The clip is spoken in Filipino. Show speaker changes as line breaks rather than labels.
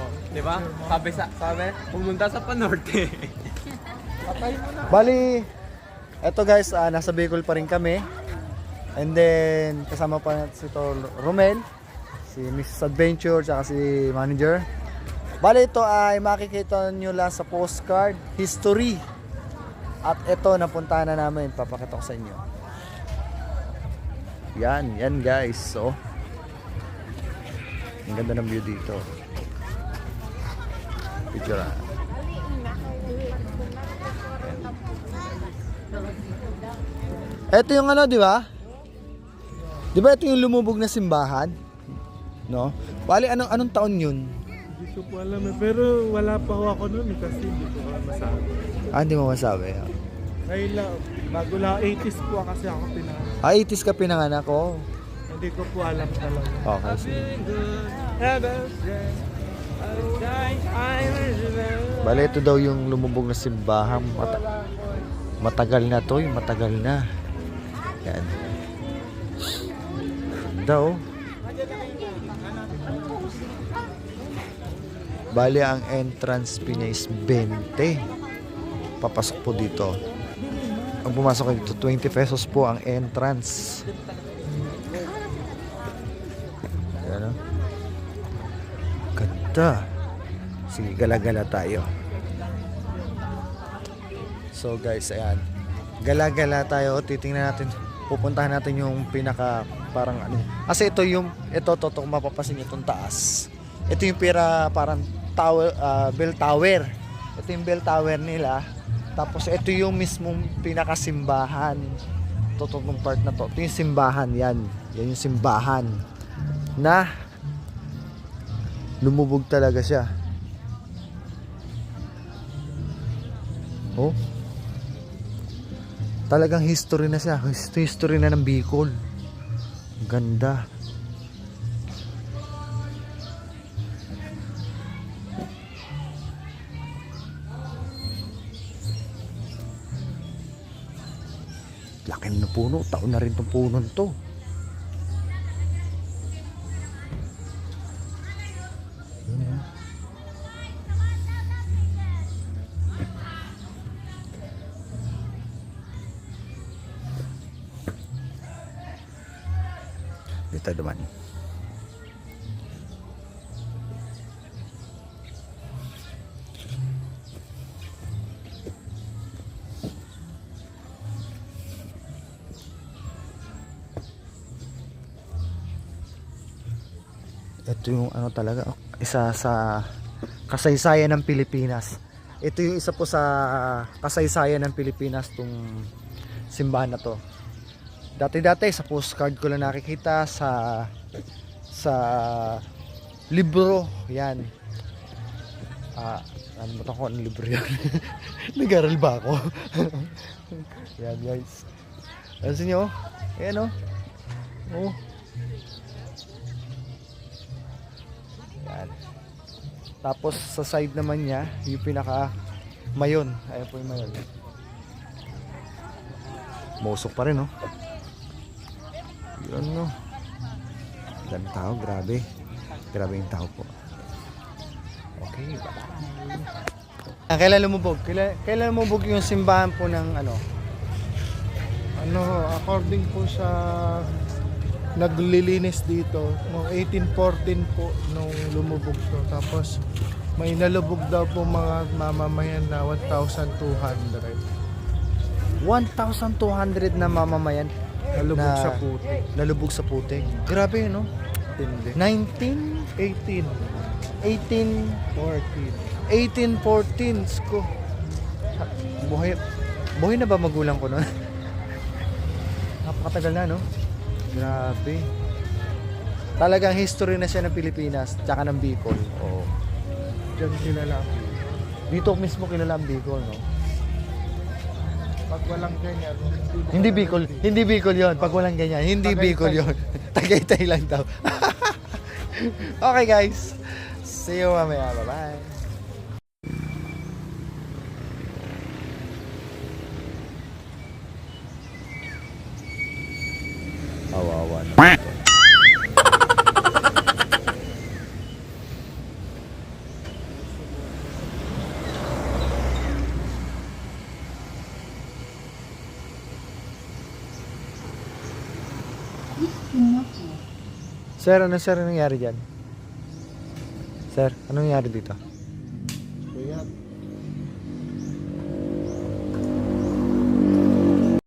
Oh, di ba? Sabi sa sabi, pumunta sa Panorte. Patay mo na.
Bali, eto guys, ah, nasa Bicol pa rin kami. And then, kasama pa natin si Tol Romel, si Mrs. Adventure, tsaka si Manager. Bali, ito ay makikita nyo lang sa postcard, history. At ito, napuntahan na namin. Papakita ko sa inyo. Yan, yan guys. So, ang ganda ng view dito. Picture ah. Ito yung ano, di ba? Di ba ito yung lumubog na simbahan? No? Bali, anong, anong taon yun?
Hindi ko po alam eh. Pero wala pa ho ako noon eh, kasi hindi ko alam masabi.
Ah, hindi mo masabi.
Ngayon lang, bago lang 80s po kasi ako pinangalan.
Ah, 80s ka pinanganak ko.
Hindi ko po alam talaga.
Okay, sige. Bali, ito daw yung lumubog na simbahan. Mata- matagal na to, matagal na. Yan. Daw. Bali, ang entrance fee niya is 20. Papasok po dito. Ang pumasok dito, 20 pesos po ang entrance. Yan o. Ganda. Sige, gala-gala tayo. So guys, ayan. Gala-gala tayo. Titingnan natin. Pupuntahan natin yung pinaka parang ano. Kasi ito yung ito to kung mapapasin niyo itong taas. Ito yung pira parang tower ah, bell tower. Ito yung bell tower nila. Tapos ito yung mismong pinakasimbahan. Totoo part na to. Ito yung simbahan yan. Yan yung simbahan na lumubog talaga siya. Oh. Talagang history na siya. Hist- History na ng Bicol. Ganda. Laki ng puno. Taon na rin tong puno to. Dito naman. Ito yung ano talaga, isa sa kasaysayan ng Pilipinas. Ito yung isa po sa kasaysayan ng Pilipinas tong simbahan na to. Dati-dati sa postcard ko lang nakikita sa sa libro, yan. Ah, ba ko anong libro yan? Nag-aral ba ako? yan guys. Pansin nyo? Ayan o. Oh. Yan. Tapos sa side naman niya, yung pinaka mayon. Ayan po yung mayon. Musok pa rin, no? Yun, no? Ilan tao, grabe. Grabe yung tao po. Okay. Ah, Kailan lumubog? Kailan, kailan lumubog yung simbahan po ng ano?
Ano, according po sa naglilinis dito, noong 1814 po nung lumubog to. Tapos may nalubog daw po mga mamamayan na 1,200.
1,200 na mamamayan
Nalubog
Na-
sa puti.
nalubog sa putik. Grabe, no?
Tindi.
19,
18,
18,
14.
18, 14. Sko. Buhay, buhay na ba magulang ko nun? Napakatagal na, no? Grabe. Talagang history na siya ng Pilipinas, tsaka ng Bicol. Oo.
Diyan kilala.
Dito mismo kilala ang Bicol, no?
Pag walang ganyan,
Hindi Bicol, hindi Bicol yon. Pag walang ganyan, hindi. Bicol yon. Tagaytay lang daw. okay guys. See you mamaya. Bye-bye. Sir, ano sir ang nangyari dyan? Sir, anong nangyari dito?
Kaya